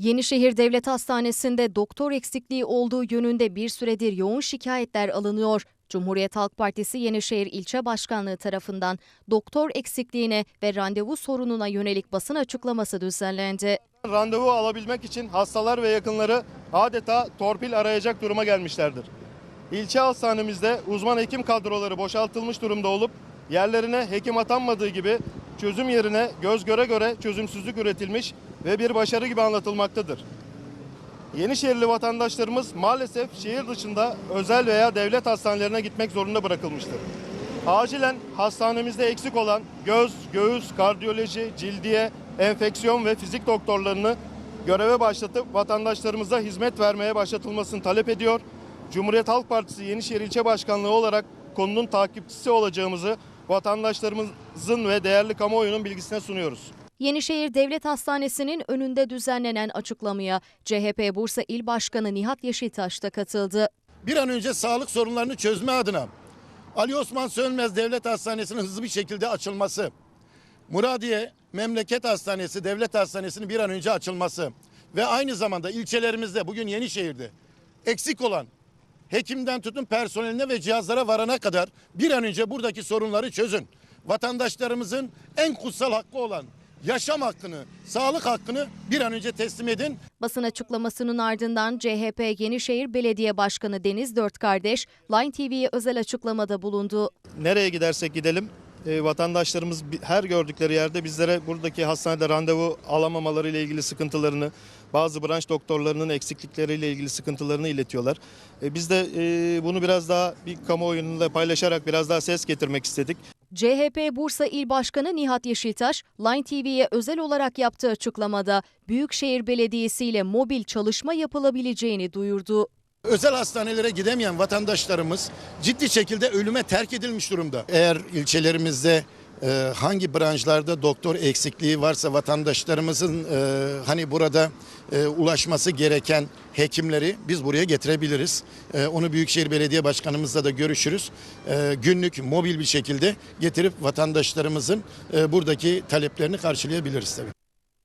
Yenişehir Devlet Hastanesi'nde doktor eksikliği olduğu yönünde bir süredir yoğun şikayetler alınıyor. Cumhuriyet Halk Partisi Yenişehir İlçe Başkanlığı tarafından doktor eksikliğine ve randevu sorununa yönelik basın açıklaması düzenlendi. Randevu alabilmek için hastalar ve yakınları adeta torpil arayacak duruma gelmişlerdir. İlçe hastanemizde uzman hekim kadroları boşaltılmış durumda olup yerlerine hekim atanmadığı gibi çözüm yerine göz göre göre çözümsüzlük üretilmiş ve bir başarı gibi anlatılmaktadır. Yenişehirli vatandaşlarımız maalesef şehir dışında özel veya devlet hastanelerine gitmek zorunda bırakılmıştır. Acilen hastanemizde eksik olan göz, göğüs, kardiyoloji, cildiye, enfeksiyon ve fizik doktorlarını göreve başlatıp vatandaşlarımıza hizmet vermeye başlatılmasını talep ediyor. Cumhuriyet Halk Partisi Yenişehir İlçe Başkanlığı olarak konunun takipçisi olacağımızı vatandaşlarımızın ve değerli kamuoyunun bilgisine sunuyoruz. Yenişehir Devlet Hastanesi'nin önünde düzenlenen açıklamaya CHP Bursa İl Başkanı Nihat Yeşiltaş da katıldı. bir an önce sağlık sorunlarını çözme adına Ali Osman Sönmez Devlet Hastanesi'nin hızlı bir şekilde açılması, Muradiye Memleket Hastanesi Devlet Hastanesi'nin bir an önce açılması ve aynı zamanda ilçelerimizde bugün Yenişehir'de eksik olan hekimden tutun personeline ve cihazlara varana kadar bir an önce buradaki sorunları çözün. Vatandaşlarımızın en kutsal hakkı olan yaşam hakkını, sağlık hakkını bir an önce teslim edin. Basın açıklamasının ardından CHP Yenişehir Belediye Başkanı Deniz Dört Kardeş, Line TV'ye özel açıklamada bulundu. nereye gidersek gidelim e, vatandaşlarımız her gördükleri yerde bizlere buradaki hastanede randevu alamamaları ile ilgili sıkıntılarını, bazı branş doktorlarının eksiklikleriyle ilgili sıkıntılarını iletiyorlar. E, biz de e, bunu biraz daha bir kamuoyuyla paylaşarak biraz daha ses getirmek istedik. CHP Bursa İl Başkanı Nihat Yeşiltaş, Line TV'ye özel olarak yaptığı açıklamada Büyükşehir Belediyesi ile mobil çalışma yapılabileceğini duyurdu. Özel hastanelere gidemeyen vatandaşlarımız ciddi şekilde ölüme terk edilmiş durumda. Eğer ilçelerimizde e, hangi branşlarda doktor eksikliği varsa vatandaşlarımızın e, hani burada e, ulaşması gereken hekimleri biz buraya getirebiliriz. E, onu Büyükşehir Belediye Başkanımızla da görüşürüz. E, günlük mobil bir şekilde getirip vatandaşlarımızın e, buradaki taleplerini karşılayabiliriz tabii.